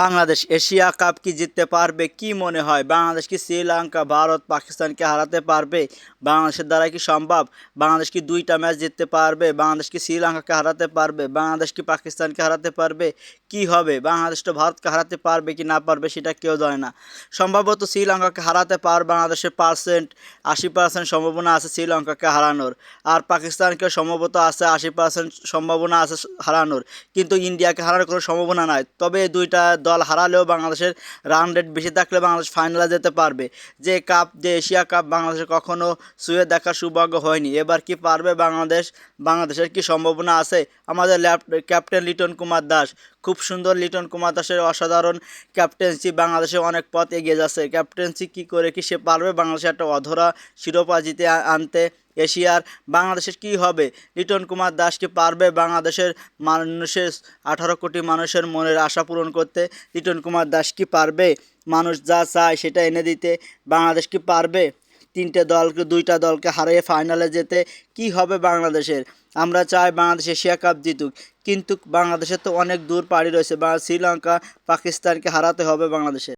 Bangladesh Asia cup কি জিততে পারবে, কি মনে হয়? বাংলাদেশ কি শ্রীলঙ্কা, ভারত পাকিস্তানকে হারাতে পারবে? বাংলাদেশের দ্বারা কি সম্ভব? বাংলাদেশ কি দুইটা ম্যাচ জিততে পারবে? বাংলাদেশ কি শ্রীলঙ্কাকে হারাতে পারবে? বাংলাদেশ কি পাকিস্তানকে হারাতে পারবে? কি হবে? বাংলাদেশ তো ভারতকে হারাতে পারবে কি না পারবে সেটা কেউ জানে না। সম্ভবত শ্রীলঙ্কাকে হারাতে পার, বাংলাদেশের পার্সেন্ট, আশি পার্সেন্ট সম্ভাবনা আছে শ্রীলঙ্কাকে হারানোর। আর পাকিস্তানকে সম্ভবত আছে আশি পার্সেন্ট সম্ভাবনা আছে হারানোর। কিন্তু ইন্ডিয়াকে হারানোর কোনো সম্ভাবনা নাই। তবে দুইটা দল হারালেও বাংলাদেশের রান রেট বেশি থাকলে বাংলাদেশ ফাইনালে যেতে পারবে। যে কাপ যে এশিয়া কাপ বাংলাদেশে কখনো শুয়ে দেখার সৌভাগ্য হয়নি। এবার কি পারবে বাংলাদেশ? বাংলাদেশের কি সম্ভাবনা আছে? আমাদের ক্যাপ্টেন লিটন কুমার দাস, খুব সুন্দর লিটন কুমার দাসের অসাধারণ ক্যাপ্টেন্সি বাংলাদেশে অনেক পথ এগিয়ে যাচ্ছে। ক্যাপ্টেন্সি কি করে কি সে পারবে? বাংলাদেশে একটা অধরা শিরোপা জিতে আনতে এশিয়ার বাংলাদেশের কি হবে? লিটন কুমার দাস কি পারবে বাংলাদেশের মানুষের আঠারো কোটি মানুষের মনের আশা পূরণ করতে? লিটন কুমার দাস কি পারবে? মানুষ যা চায় সেটা এনে দিতে বাংলাদেশ কি পারবে? তিনটে দলকে, দুইটা দলকে হারিয়ে ফাইনালে যেতে কি হবে বাংলাদেশের? আমরা চাই বাংলাদেশ এশিয়া কাপ জিতুক, কিন্তু বাংলাদেশের তো অনেক দূর পাড়ি রয়েছে। শ্রীলঙ্কা, পাকিস্তানকে হারাতে হবে বাংলাদেশের।